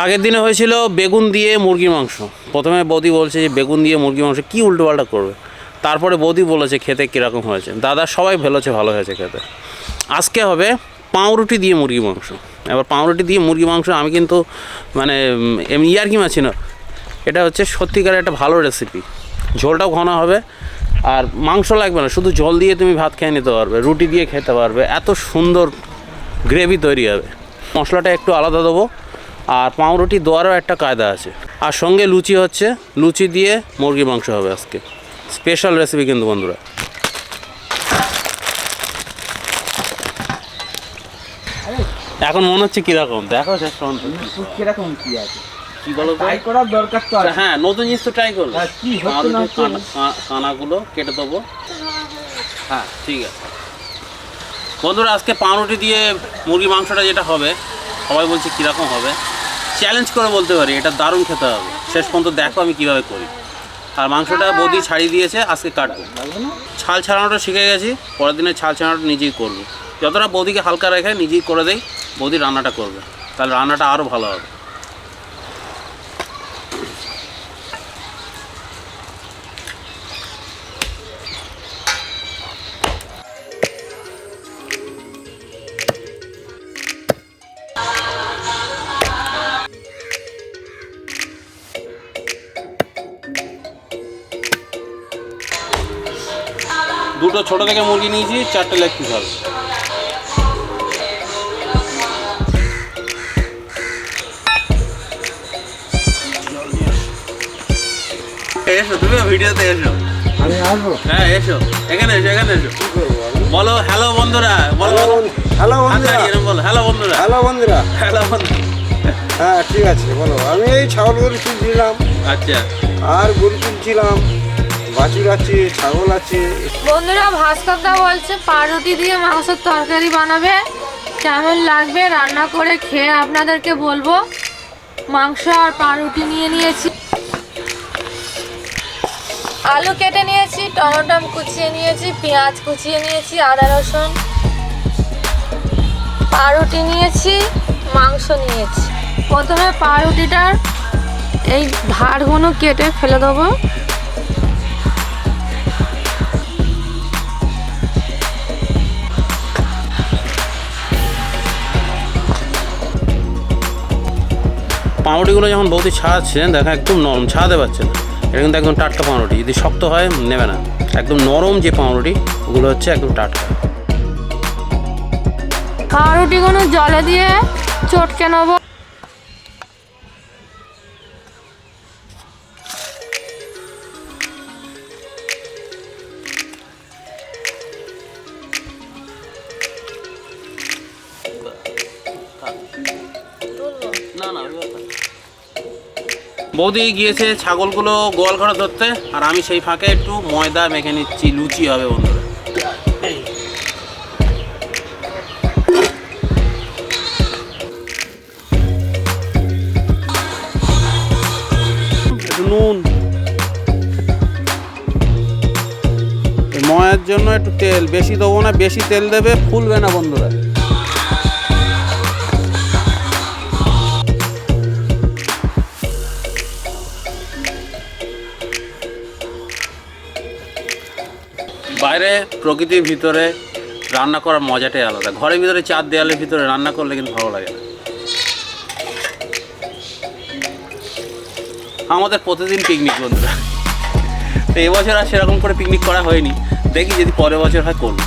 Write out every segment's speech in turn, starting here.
আগের দিনে হয়েছিল বেগুন দিয়ে মুরগির মাংস। প্রথমে বৌদি বলছে যে বেগুন দিয়ে মুরগির মাংস কী উল্টোপাল্টা করবে? তারপরে বৌদি বলেছে খেতে কীরকম হয়েছে। দাদা সবাই ভেলোছে ভালো হয়েছে খেতে। আজকে হবে পাউরুটি দিয়ে মুরগি মাংস। এবার পাউরুটি দিয়ে মুরগি মাংস আমি কিন্তু মানে এমনি ইয়ার্কি মাছি না। এটা হচ্ছে সত্যিকারের একটা ভালো রেসিপি ঝোলটাও ঘন হবে। আর মাংস লাগবে না, শুধু জল দিয়ে তুমি ভাত খেয়ে নিতে পারবে, রুটি দিয়ে খেতে পারবে। এত সুন্দর গ্রেভি তৈরি হবে। মশলাটা একটু আলাদা দেবো। আর পাউরুটি দেওয়ারও একটা কায়দা আছে। আর সঙ্গে লুচি হচ্ছে। লুচি দিয়ে মুরগি মাংস হবে আজকে। স্পেশাল রেসিপি কিন্তু বন্ধুরা। এখন মনে হচ্ছে কীরকম? দেখো শেষ কীরকম কি আছে? কি বলো ট্রাই করার দরকার তো হ্যাঁ নতুন জিনিস তো ট্রাই করব। হ্যাঁ, কি? কানাগুলো কেটে দেবো। হ্যাঁ ঠিক আছে। বন্ধুরা আজকে পাউরুটি দিয়ে মুরগি মাংসটা যেটা হবে সবাই বলছে কীরকম হবে। চ্যালেঞ্জ করে বলতে পারি, এটা দারুণ খেতে হবে। শেষ পর্যন্ত দেখো আমি কীভাবে করি। আর মাংসটা বৌদি ছাড়িয়ে দিয়েছে, আজকে কাটবো। ছাল ছাড়ানোটা শিখে গেছি, পরের দিনে ছাল ছাড়ানোটা নিজেই করব। যতটা বৌদিকে হালকা রেখে নিজেই করে দেই, বৌদি রান্নাটা করবে। তাহলে রান্নাটা আরও ভালো হবে। দুটো ছোট থেকে মুরগি নিয়েছি চারটে লেগ পিস হবে। এসো তুমি ভিডিওতে এসো। আমি আসব? হ্যাঁ এসো। এখানে এসো এখানে এসো। বলো হ্যালো বন্ধুরা। বলো হ্যালো এরকম বলো হ্যালো বন্ধুরা। হ্যালো বন্ধুরা। হ্যালো বন্ধু হ্যাঁ ঠিক আছে বলো। আমি এই ছাগল গরু তুলছিলাম আচ্ছা। আর গরু তুলছিলাম বাছুর আছে, ছাগল আছে। বন্ধুরা, ভাস্করদা বলছে, পাউরুটি দিয়ে মাংসের তরকারি বানাবে। কেমন লাগবে রান্না করে খেয়ে আপনাদেরকে বলব। মাংস আর পাউরুটি নিয়ে নিয়েছি। আলু কেটে নিয়েছি, টমেটো কুচিয়ে নিয়েছি, পেঁয়াজ কুচিয়ে নিয়েছি, আদা রসুন। পাউরুটি নিয়েছি, মাংস নিয়েছি। প্রথমে পাউরুটিটার এই ধারগুলো কেটে ফেলে দেবো। পাউরুটিগুলো যখন বৌদি ছাড়াচ্ছে দেখো একদম নরম ছাড়াতে পারছে না। এটা কিন্তু একদম টাটকা পাউরুটি যদি শক্ত হয় নেবে না। একদম নরম যে পাউরুটি ওগুলো হচ্ছে একদম টাটকা। পাউরুটিগুলো জলে দিয়ে চটকে নেব। না না বৌদি গিয়েছে ছাগলগুলো গোয়াল ঘরে ধরতে আর আমি সেই ফাঁকে একটু ময়দা মেখে নিচ্ছি লুচি হবে বন্ধুরা। নুন। ময়ার জন্য একটু তেল বেশি দেবো না বেশি তেল দেবে ফুলবে না বন্ধুরা। বাইরে প্রকৃতির ভিতরে রান্না করার মজাটাই আলাদা। ঘরের ভিতরে চার দেয়ালের ভিতরে রান্না করলে কিন্তু ভালো লাগে না। আমাদের প্রতিদিন পিকনিক বন্ধুরা। তো এবছর আর সেরকম করে পিকনিক করা হয়নি। দেখি যদি পরের বছর হয় করব।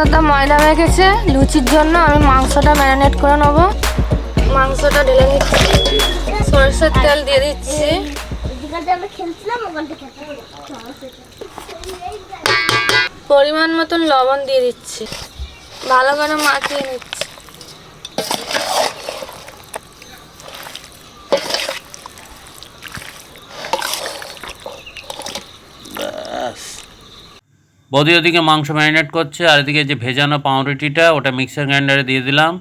ভাস্করদা ময়দা মেখেছে। লুচির জন্য আমি মাংসটা ম্যারিনেট করে নেব। মাংসটা ঢেলে নিচ্ছি। সরষের তেল দিয়ে দিচ্ছি। পরিমাণ মতন লবণ দিয়ে দিচ্ছি। ভালো করে মাখিয়ে নিচ্ছি। বৌদি ওদিকে মাংস ম্যারিনেট করছে, আর এদিকে যে ভেজানো পাউরুটিটা, ওটা মিক্সার গ্রাইন্ডারে দিয়ে দিলাম।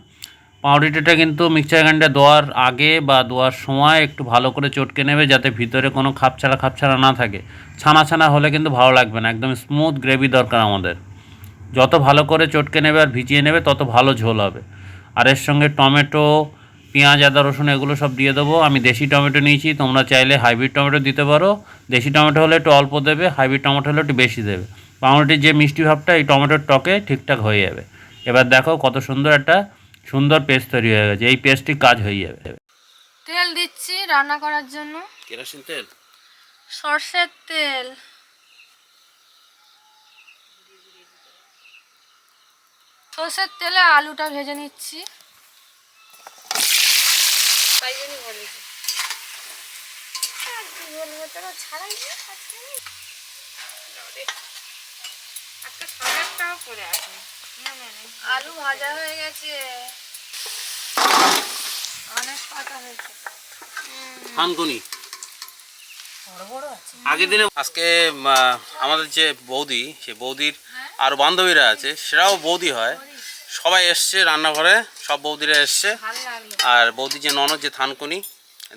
পাউরুটিটা কিন্তু মিক্সার গ্রাইন্ডার দেওয়ার আগে বা দেওয়ার সময় একটু ভালো করে চটকে নেবে, যাতে ভিতরে কোনো খাপছাড়া খাপছাড়া না থাকে। ছানা ছানা হলে কিন্তু ভালো লাগবে না, একদম স্মুথ গ্রেভি দরকার আমাদের। যত ভালো করে চটকে নেবে আর ভিজিয়ে নেবে, তত ভালো ঝোল হবে। আর এর সঙ্গে টমেটো, পেঁয়াজ, আদা, রসুন, এগুলো সব দিয়ে দেবো। আমি দেশি টমেটো নিয়েছি, তোমরা চাইলে হাইব্রিড টমেটো দিতে পারো। দেশি টমেটো হলে একটু অল্প দেবে, হাইব্রিড টমেটো হলে একটু বেশি দেবে। পাউরুটির যে মিষ্টি ভাবটা এই টমেটোর টকে ঠিকঠাক হয়ে যাবে। এবার দেখো কত সুন্দর একটা সুন্দর পেস্ট তৈরি হয়ে গেছে। এই পেস্টটি কাজ হয়ে যাবে। তেল দিচ্ছি রান্না করার জন্য। কেরোসিন তেল? সর্ষের তেল। সর্ষের তেলে আলুটা ভেজে নিচ্ছি। তাই জন্যই বলেছি আলু ভাজা হয়ে গেছে। অনেক পাতা হয়েছে। থানকুনি আগের দিনে আজকে আমাদের যে বৌদি সে বৌদির আর বান্ধবীরা আছে সেটাও বৌদি হয়। সবাই এসছে রান্নাঘরে সব বৌদিরা এসছে। আর বৌদি যে ননদ যে থানকুনি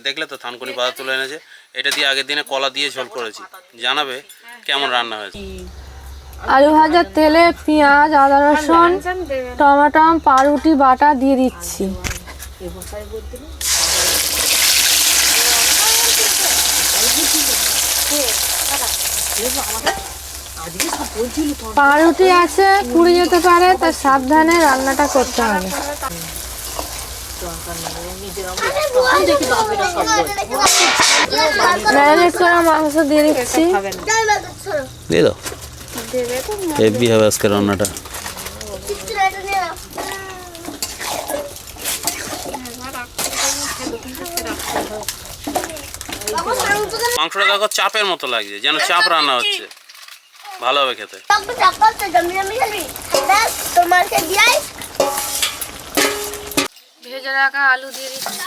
দেখলে তো থানকুনি পাতা তুলে এনেছে। এটা দিয়ে আগের দিনে কলা দিয়ে ঝোল করেছি। জানাবে কেমন রান্না হয়েছে। আলু ভাজার তেলে পেঁয়াজ, আদা, রসুন টমাটম পাউরুটি, বাটা দিয়ে দিচ্ছি। পাউরুটি আছে, পুড়ে যেতে পারে, তাই সাবধানে রান্নাটা করতে হবে। ম্যারিনেট করা মাংস দিয়ে দিচ্ছি। দিয়ে দাও হেভি হবে আজকে রান্নাটা। মাংসটা দেখো চাপের মতো লাগছে যেন চাপ রান্না হচ্ছে। ভালো হবে খেতে। ভেজে রাখা আলু দিয়ে দিচ্ছি।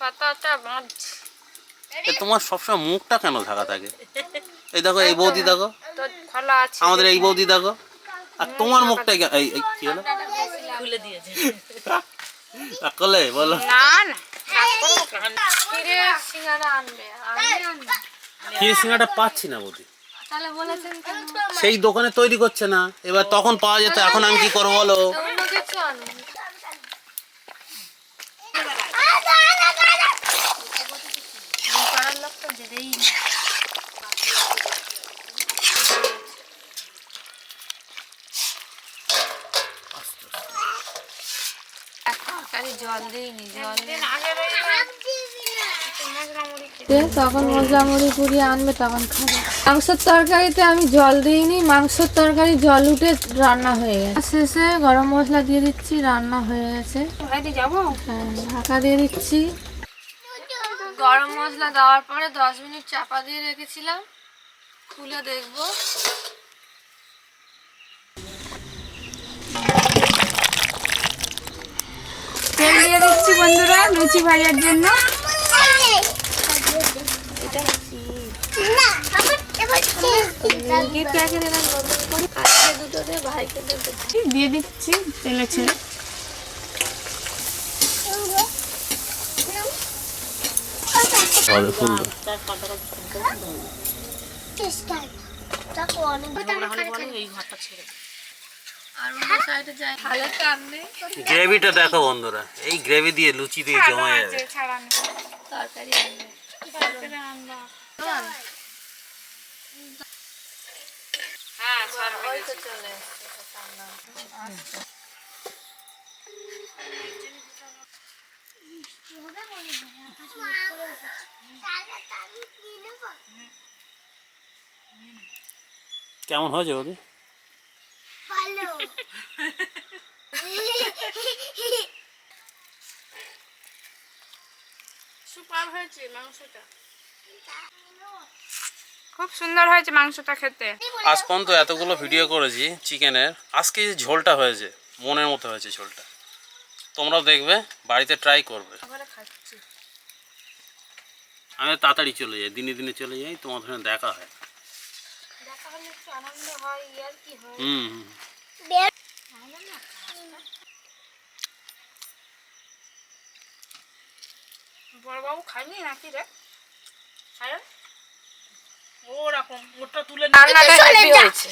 পাতাটা বাঁধছি এ তোমার সবসময় মুখটা কেন ঢাকা থাকে? এই দেখো এই বৌদি দেখো। তো খোলা আছে। আমাদের এই বৌদি দেখো। আর তোমার মুখটা এই কি হলো? কলে বলো। না না। ফিরে সিঙ্গারা আনবে? আনবে আনবে। কি সিঙ্গাটা পাচ্ছি না বৌদি। সেই দোকানে তৈরি করছে না। এবার তখন পাওয়া যেত এখন আমি কি করব বলো? জল দিইনি জল তখন মশলা মুড়ি পুড়িয়ে আনবে তখন খাবে মাংসের তরকারিতে আমি জল দিইনি মাংসের তরকারি জল উঠে রান্না হয়ে গেছে। শেষে গরম মশলা দিয়ে দিচ্ছি রান্না হয়ে গেছে। যাব? হ্যাঁ ঢাকা দিয়ে দিচ্ছি। গরম মশলা দেওয়ার পরে দশ মিনিট চাপা দিয়ে রেখেছিলাম। খুলে দেখব। তেল দিয়ে দিচ্ছি বন্ধুরা লুচি ভাজার জন্য। দিয়ে দিচ্ছি তেলে ছেড়ে। টান নেই গ্রেভিটা দেখো বন্ধুরা এই গ্রেভি দিয়ে লুচি দিয়ে জমা যাবে। হ্যাঁ কেমন হয়েছে বৌদি? সুপার হয়েছে মাংসটা। খুব সুন্দর হয়েছে মাংসটা খেতে। আজ পর্যন্ত এতগুলো ভিডিও করেছি চিকেনের। আজকে যে ঝোলটা হয়েছে মনের মতো হয়েছে ঝোলটা। তোমরাও দেখবে বাড়িতে ট্রাই করবে। আমি তাড়াতাড়ি চলে যাই দিনে দিনে চলে যাই তোমার সঙ্গে দেখা হয়। হুম হুম বড়বাবু খাইনি নাকি রে? খায় ও রকম ওটা তুলে রান্নাটা হয়েছে?